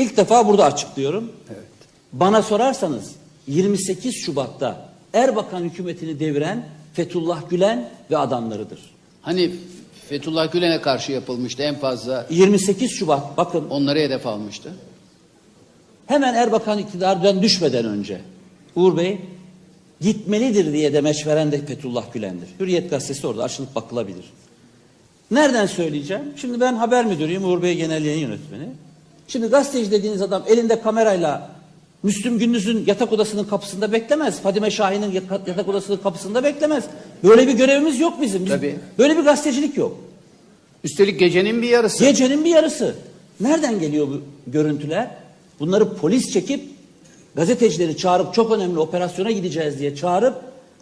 İlk defa burada açıklıyorum. Evet. Bana sorarsanız 28 Şubat'ta Erbakan hükümetini deviren Fethullah Gülen ve adamlarıdır. Hani Fethullah Gülen'e karşı yapılmıştı en fazla 28 Şubat bakın onları hedef almıştı. hemen Erbakan iktidardan düşmeden önce Uğur Bey gitmelidir diye demeç veren de Fethullah Gülen'dir. Hürriyet gazetesi orada açılıp bakılabilir. Nereden söyleyeceğim? Şimdi ben haber müdürüyüm, Uğur Bey genel yayın yönetmeni. Şimdi gazeteci dediğiniz adam elinde kamerayla Müslüm Gündüz'ün yatak odasının kapısında beklemez. Fadime Şahin'in yatak odasının kapısında beklemez. Böyle bir görevimiz yok bizim. Biz- Tabii. Böyle bir gazetecilik yok. Üstelik gecenin bir yarısı. Gecenin bir yarısı. Nereden geliyor bu görüntüler? Bunları polis çekip gazetecileri çağırıp çok önemli operasyona gideceğiz diye çağırıp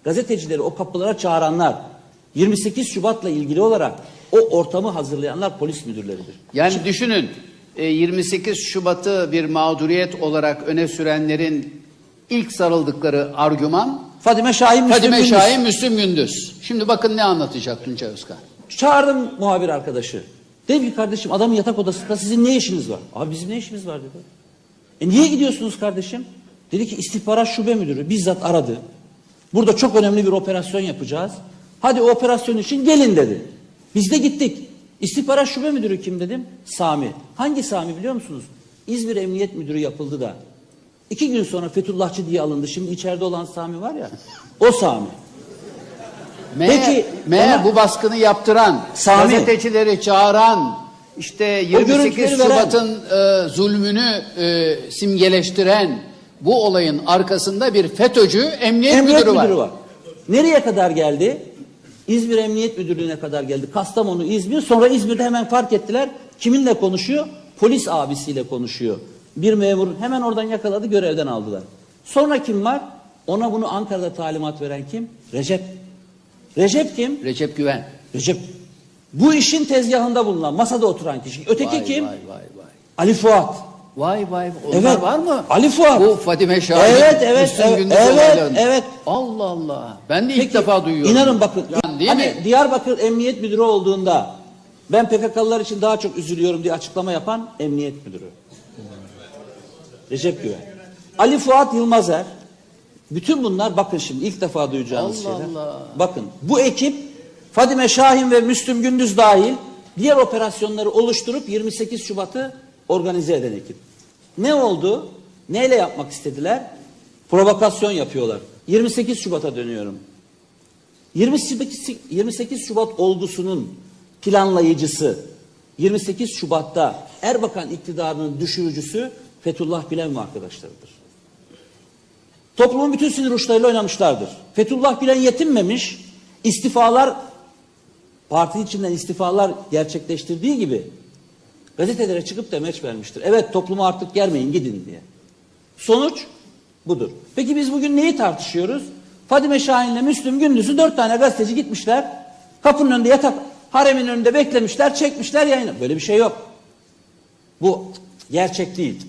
gazetecileri o kapılara çağıranlar 28 Şubat'la ilgili olarak o ortamı hazırlayanlar polis müdürleridir. Yani düşünün e, 28 Şubat'ı bir mağduriyet olarak öne sürenlerin ilk sarıldıkları argüman Fadime Şahin Müslüm Fadime Gündüz. Şahin Müslüm Gündüz. Şimdi bakın ne anlatacak Tunca Özkan. Çağırdım muhabir arkadaşı. Dedim ki kardeşim adamın yatak odasında sizin ne işiniz var? Abi bizim ne işimiz var dedi. E niye gidiyorsunuz kardeşim? Dedi ki istihbarat şube müdürü bizzat aradı. Burada çok önemli bir operasyon yapacağız. Hadi operasyon için gelin dedi. Biz de gittik. İstihbarat şube müdürü kim dedim? Sami. Hangi Sami biliyor musunuz? İzmir Emniyet Müdürü yapıldı da. İki gün sonra Fethullahçı diye alındı. Şimdi içeride olan Sami var ya. O Sami. Meğer, Peki, meğer ona- bu baskını yaptıran, Sami. gazetecileri çağıran, işte 28 görüntüleri veren- Şubat'ın e, zulmünü e, simgeleştiren bu olayın arkasında bir FETÖ'cü emniyet, Emniyet müdürü, müdürü var. var. Nereye kadar geldi? İzmir Emniyet Müdürlüğü'ne kadar geldi. Kastamonu, İzmir. Sonra İzmir'de hemen fark ettiler. Kiminle konuşuyor? Polis abisiyle konuşuyor. Bir memur hemen oradan yakaladı, görevden aldılar. Sonra kim var? Ona bunu Ankara'da talimat veren kim? Recep. Recep kim? Recep Güven. Recep. Bu işin tezgahında bulunan, masada oturan kişi. Öteki Vay, kim? Vay vay vay. Ali Fuat. Vay vay. Onlar Evet. var mı? Ali Fuat. Bu Fadime Şahin. Evet, evet, Müslüm evet, Gündüz evet. Allah Allah. Ben de ilk Peki, defa duyuyorum. İnanın bakın. Yani değil hani mi? Diyarbakır Emniyet Müdürü olduğunda ben PKK'lılar için daha çok üzülüyorum diye açıklama yapan Emniyet Müdürü. Recep Güven. Ali Fuat Yılmazer. Bütün bunlar bakın şimdi ilk defa duyacağınız Allah şeyler. Allah. Bakın bu ekip Fadime Şahin ve Müslüm Gündüz dahil diğer operasyonları oluşturup 28 Şubat'ı organize eden ekip. Ne oldu? Neyle yapmak istediler? Provokasyon yapıyorlar. 28 Şubat'a dönüyorum. 28, 28 Şubat olgusunun planlayıcısı 28 Şubat'ta Erbakan iktidarının düşürücüsü Fethullah Gülen ve arkadaşlarıdır. Toplumun bütün sinir uçlarıyla oynamışlardır. Fethullah Gülen yetinmemiş, istifalar, parti içinden istifalar gerçekleştirdiği gibi gazetelere çıkıp demeç vermiştir. Evet toplumu artık germeyin gidin diye. Sonuç budur. Peki biz bugün neyi tartışıyoruz? Fadime Şahin'le Müslüm Gündüz'ü dört tane gazeteci gitmişler. Kapının önünde yatak, haremin önünde beklemişler, çekmişler yayına. Böyle bir şey yok. Bu gerçek değil.